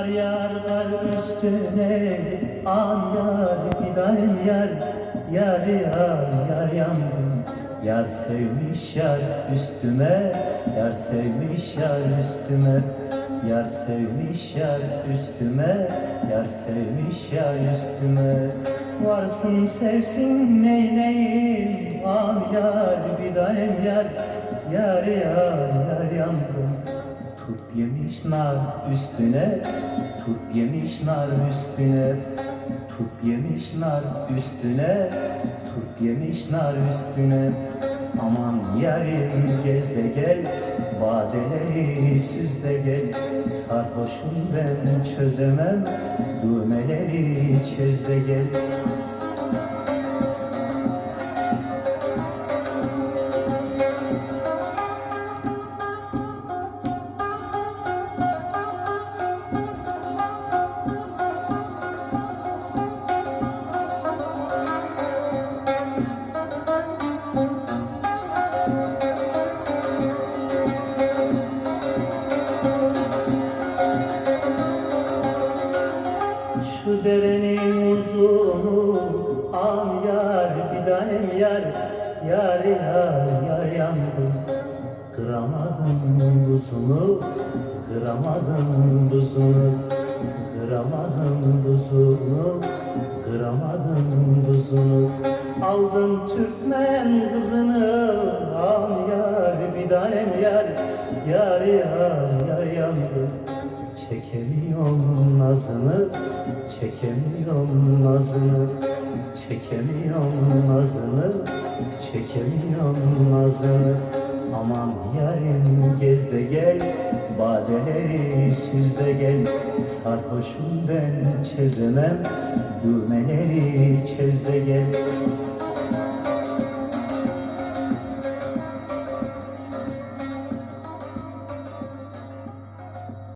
An yar tanem yar. Yar yar yar yandım Yar sevmiş yar üstüme. Yar sevmiş yar üstüme Yar sevmiş yar üstüme. Yar sevmiş yar üstüme. Varsın sevsin neyleyim An yar bir tanem yar. Yar yar yar yandım Turp yemiş nar üstüne Turp yemiş nar üstüne Turp yemiş nar üstüne Turp yemiş nar üstüne. Aman yarim gez de gel Badeleri süz de gel. Sarhoşum ben çözemem Düğmeleri çöz de gel Am yar bir tanem yar Yar yar yar yandım Kıramadım buzunu Kıramadım buzunu Kıramadım buzunu Kıramadım buzunu Aldım Türkmen kızını Am yar bir tanem yar Yar yar yar yandım Çekemiyorum nazını, çekemiyorum nazını, çekemiyorum nazını, çekemiyorum nazını. Aman yarim gez de gel, badeleri süz de gel. Sarhoşum ben çözemem, düğmeleri çöz de gel.